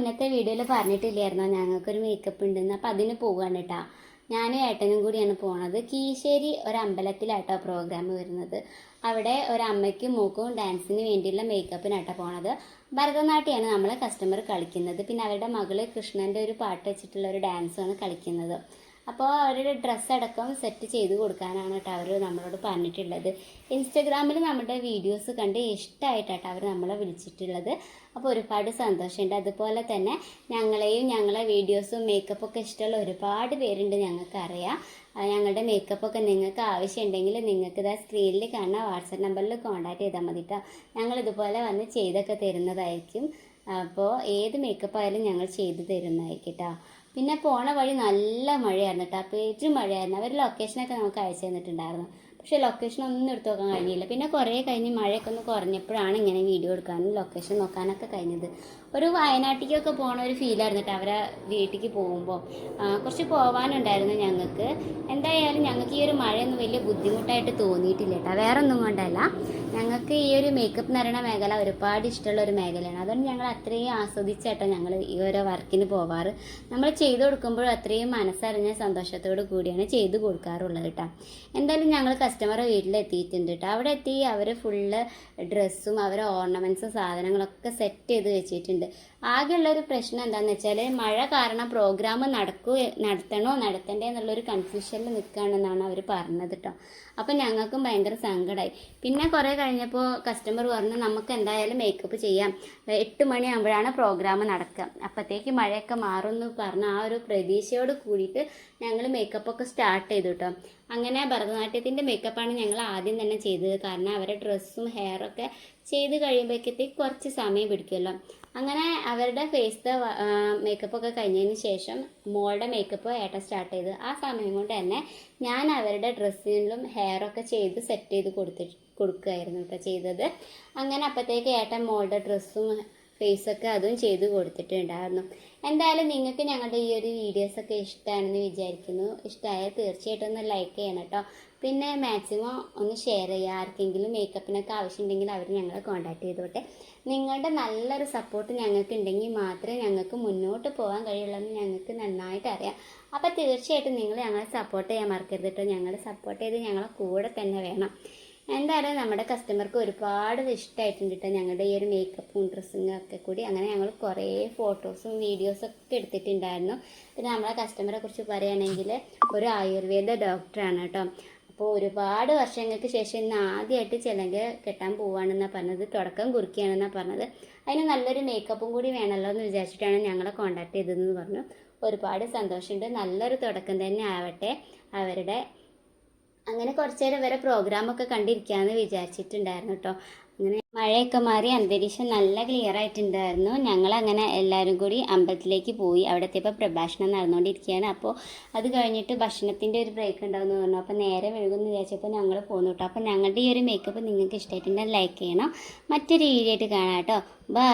മുന്നത്തെ വീഡിയോയിൽ പറഞ്ഞിട്ടില്ലായിരുന്നോ? ഞങ്ങൾക്കൊരു മേക്കപ്പ് ഉണ്ടെന്ന്. അപ്പം അതിന് പോവുകയാണ് കേട്ടോ ഞാനും ഏട്ടനും കൂടിയാണ് പോണത്. കീശേരി ഒരു അമ്പലത്തിലായിട്ടോ പ്രോഗ്രാം വരുന്നത്. അവിടെ ഒരമ്മയ്ക്കും മൂക്കും ഡാൻസിന് വേണ്ടിയുള്ള മേക്കപ്പിനാട്ടോ പോണത്. ഭരതനാട്യമാണ് നമ്മളെ കസ്റ്റമർ കളിക്കുന്നത്. പിന്നെ അവരുടെ മകൾ കൃഷ്ണന്റെ ഒരു പാട്ട് വെച്ചിട്ടുള്ള ഒരു ഡാൻസാണ് കളിക്കുന്നത്. അപ്പോൾ അവരുടെ ഡ്രസ്സ് അടക്കം സെറ്റ് ചെയ്ത് കൊടുക്കാനാണ് കേട്ടോ അവർ നമ്മളോട് പറഞ്ഞിട്ടുള്ളത്. ഇൻസ്റ്റഗ്രാമിൽ നമ്മുടെ വീഡിയോസ് കണ്ട് ഇഷ്ടമായിട്ടാട്ടോ അവർ നമ്മളെ വിളിച്ചിട്ടുള്ളത്. അപ്പോൾ ഒരുപാട് സന്തോഷമുണ്ട്. അതുപോലെ തന്നെ ഞങ്ങളെയും ഞങ്ങളെ വീഡിയോസും മേക്കപ്പൊക്കെ ഇഷ്ടമുള്ള ഒരുപാട് പേരുണ്ട് ഞങ്ങൾക്കറിയാം. ഞങ്ങളുടെ മേക്കപ്പൊക്കെ നിങ്ങൾക്ക് ആവശ്യമുണ്ടെങ്കിൽ നിങ്ങൾക്ക് ഇതാ സ്ക്രീനിൽ കാണുന്ന വാട്സപ്പ് നമ്പറിൽ കോൺടാക്ട് ചെയ്താൽ മതി കേട്ടോ ഞങ്ങളിതുപോലെ വന്ന് ചെയ്തൊക്കെ തരുന്നതായിരിക്കും. അപ്പോൾ ഏത് മേക്കപ്പ് ആയാലും ഞങ്ങൾ ചെയ്തു തരുന്നതായിരിക്കും കേട്ടോ പിന്നെ പോണ വഴി നല്ല മഴയായിരുന്നു കേട്ടോ പേറ്റും മഴയായിരുന്നു. അവർ ലൊക്കേഷനൊക്കെ നമുക്ക് അയച്ചു തന്നിട്ടുണ്ടായിരുന്നു. പക്ഷെ ലൊക്കേഷൻ ഒന്നും എടുത്തു നോക്കാൻ കഴിഞ്ഞില്ല. പിന്നെ കുറേ കഴിഞ്ഞ് മഴയൊക്കെ ഒന്ന് കുറഞ്ഞപ്പോഴാണ് ഇങ്ങനെ വീഡിയോ എടുക്കാനും ലൊക്കേഷൻ നോക്കാനൊക്കെ കഴിഞ്ഞത്. ഒരു വയനാട്ടിലേക്കൊക്കെ പോകണ ഒരു ഫീലായിരുന്നു കേട്ടോ അവരെ വീട്ടിലേക്ക് പോകുമ്പോൾ കുറച്ച് പോകാനുണ്ടായിരുന്നു ഞങ്ങൾക്ക്. എന്തായാലും ഞങ്ങൾക്ക് ഈ ഒരു മഴയൊന്നും വലിയ ബുദ്ധിമുട്ടായിട്ട് തോന്നിയിട്ടില്ല കേട്ടോ. വേറെ ഒന്നും കൊണ്ടല്ല. ഞങ്ങൾക്ക് ഈ ഒരു മേക്കപ്പ് എന്ന് പറയുന്ന മേഖല ഒരുപാട് ഇഷ്ടമുള്ള ഒരു മേഖലയാണ്. അതുകൊണ്ട് ഞങ്ങൾ അത്രയും ആസ്വദിച്ചേട്ടോ ഞങ്ങൾ ഈ ഓരോ വർക്കിന് പോവാറ്. നമ്മൾ ചെയ്തു കൊടുക്കുമ്പോഴും അത്രയും മനസ്സറിഞ്ഞ സന്തോഷത്തോടു കൂടിയാണ് ചെയ്തു കൊടുക്കാറുള്ളത് കേട്ടോ. എന്തായാലും ഞങ്ങൾ കസ്റ്റമർ വീട്ടിലെത്തിയിട്ടുണ്ട് കേട്ടോ. അവിടെ എത്തി അവർ ഫുള്ള് ഡ്രസ്സും അവരെ ഓർണമെന്റ്സും സാധനങ്ങളൊക്കെ സെറ്റ് ചെയ്ത് വെച്ചിട്ടുണ്ട്. ആകെയുള്ള ഒരു പ്രശ്നം എന്താണെന്ന് വെച്ചാൽ മഴ കാരണം പ്രോഗ്രാം നടക്കൂ നടത്തണോ നടത്തണ്ടേ എന്നുള്ളൊരു കൺഫ്യൂഷനിൽ നിൽക്കുകയാണെന്നാണ് അവർ പറഞ്ഞത് കേട്ടോ അപ്പം ഞങ്ങൾക്കും ഭയങ്കര സങ്കടമായി പിന്നെ കുറേ കഴിഞ്ഞപ്പോൾ കസ്റ്റമർ പറഞ്ഞു നമുക്ക് എന്തായാലും മേക്കപ്പ് ചെയ്യാം. എട്ട് മണിയാകുമ്പോഴാണ് പ്രോഗ്രാം നടക്കുക അപ്പോഴത്തേക്ക് മഴയൊക്കെ മാറുമെന്ന് പറഞ്ഞ ആ ഒരു പ്രതീക്ഷയോട് കൂടിയിട്ട് ഞങ്ങൾ മേക്കപ്പൊക്കെ സ്റ്റാർട്ട് ചെയ്തു കേട്ടോ അങ്ങനെ ഭരതനാട്യത്തിന്റെ മേക്കപ്പാണ് ഞങ്ങൾ ആദ്യം തന്നെ ചെയ്തത്. കാരണം അവരുടെ ഡ്രസ്സും ഹെയറൊക്കെ ചെയ്ത് കഴിയുമ്പോഴത്തേക്ക് കുറച്ച് സമയം പിടിക്കുമല്ലോ അങ്ങനെ അവരുടെ ഫേസ് മേക്കപ്പ് ഒക്കെ കഴിഞ്ഞതിന് ശേഷം മോളുടെ മേക്കപ്പ് ഏട്ടൻ സ്റ്റാർട്ട് ചെയ്ത് ആ സമയം കൊണ്ട് തന്നെ ഞാൻ അവരുടെ ഡ്രസ്സിലും ഹെയറൊക്കെ ചെയ്ത് സെറ്റ് ചെയ്ത് കൊടുത്തിട്ട് കൊടുക്കുകയായിരുന്നു കേട്ടോ ചെയ്തത്. അങ്ങനെ അപ്പോഴത്തേക്ക് ഏട്ടൻ മോളുടെ ഡ്രസ്സും ഫേസൊക്കെ അതും ചെയ്ത് കൊടുത്തിട്ടുണ്ടായിരുന്നു. എന്തായാലും നിങ്ങൾക്ക് ഞങ്ങളുടെ ഈ ഒരു വീഡിയോസൊക്കെ ഇഷ്ടമാണെന്ന് വിചാരിക്കുന്നു. ഇഷ്ടമായാൽ തീർച്ചയായിട്ടും ഒന്ന് ലൈക്ക് ചെയ്യണം കേട്ടോ പിന്നെ മാക്സിമം ഒന്ന് ഷെയർ ചെയ്യുക. ആർക്കെങ്കിലും മേക്കപ്പിനൊക്കെ ആവശ്യമുണ്ടെങ്കിൽ അവർ ഞങ്ങളെ കോൺടാക്ട് ചെയ്തോട്ടെ. നിങ്ങളുടെ നല്ലൊരു സപ്പോർട്ട് ഞങ്ങൾക്ക് ഉണ്ടെങ്കിൽ മാത്രമേ ഞങ്ങൾക്ക് മുന്നോട്ട് പോകാൻ കഴിയുള്ളൂ ഞങ്ങൾക്ക് നന്നായിട്ട് അറിയാം. അപ്പോൾ തീർച്ചയായിട്ടും നിങ്ങൾ ഞങ്ങളെ സപ്പോർട്ട് ചെയ്യാൻ മറക്കരുത് കേട്ടോ ഞങ്ങളെ സപ്പോർട്ട് ചെയ്ത് ഞങ്ങളെ കൂടെ തന്നെ വേണം. എന്തായാലും നമ്മുടെ കസ്റ്റമർക്ക് ഒരുപാട് ഇഷ്ടമായിട്ടുണ്ട് കേട്ടോ ഞങ്ങളുടെ ഈ ഒരു മേക്കപ്പും ഡ്രസ്സിങ്ങും ഒക്കെ കൂടി. അങ്ങനെ ഞങ്ങൾ കുറേ ഫോട്ടോസും വീഡിയോസും ഒക്കെ എടുത്തിട്ടുണ്ടായിരുന്നു. പിന്നെ നമ്മളെ കസ്റ്റമറെ കുറിച്ച് പറയുകയാണെങ്കിൽ ഒരു ആയുർവേദ ഡോക്ടറാണ് കേട്ടോ അപ്പോൾ ഒരുപാട് വർഷങ്ങൾക്ക് ശേഷം ഇന്ന് ആദ്യമായിട്ട് ചിലങ്ക കെട്ടാൻ പോവാണെന്നാണ് പറഞ്ഞത് തുടക്കം കുറിക്കുകയാണെന്നാണ് പറഞ്ഞത്. അതിന് നല്ലൊരു മേക്കപ്പും കൂടി വേണമല്ലോ എന്ന് വിചാരിച്ചിട്ടാണ് ഞങ്ങളെ കോൺടാക്ട് ചെയ്തതെന്ന് പറഞ്ഞു. ഒരുപാട് സന്തോഷമുണ്ട്. നല്ലൊരു തുടക്കം തന്നെ ആവട്ടെ. അവരുടെ അങ്ങനെ കുറച്ചു നേരം വരെ പ്രോഗ്രാമൊക്കെ കണ്ടിരിക്കാമെന്ന് വിചാരിച്ചിട്ടുണ്ടായിരുന്നു കേട്ടോ അങ്ങനെ മഴയൊക്കെ മാറി അന്തരീക്ഷം നല്ല ക്ലിയർ ആയിട്ടുണ്ടായിരുന്നു. ഞങ്ങൾ അങ്ങനെ എല്ലാവരും കൂടി അമ്പലത്തിലേക്ക് പോയി. അവിടുത്തെ ഇപ്പോൾ പ്രഭാഷണം നടന്നുകൊണ്ടിരിക്കുകയാണ് അപ്പോൾ അത് കഴിഞ്ഞിട്ട് ഭക്ഷണത്തിന്റെ ഒരു ബ്രേക്ക് ഉണ്ടാവുമെന്ന് പറഞ്ഞു. അപ്പോൾ നേരെ മെഴുകുമെന്ന് വിചാരിച്ചപ്പോൾ ഞങ്ങൾ പോന്നു കേട്ടോ അപ്പോൾ ഞങ്ങളുടെ ഈ ഒരു മേക്കപ്പ് നിങ്ങൾക്ക് ഇഷ്ടമായിട്ടുണ്ടെങ്കിൽ ലൈക്ക് ചെയ്യണം. മറ്റൊരു വീഡിയോ ആയിട്ട് കാണാം കേട്ടോ ബൈ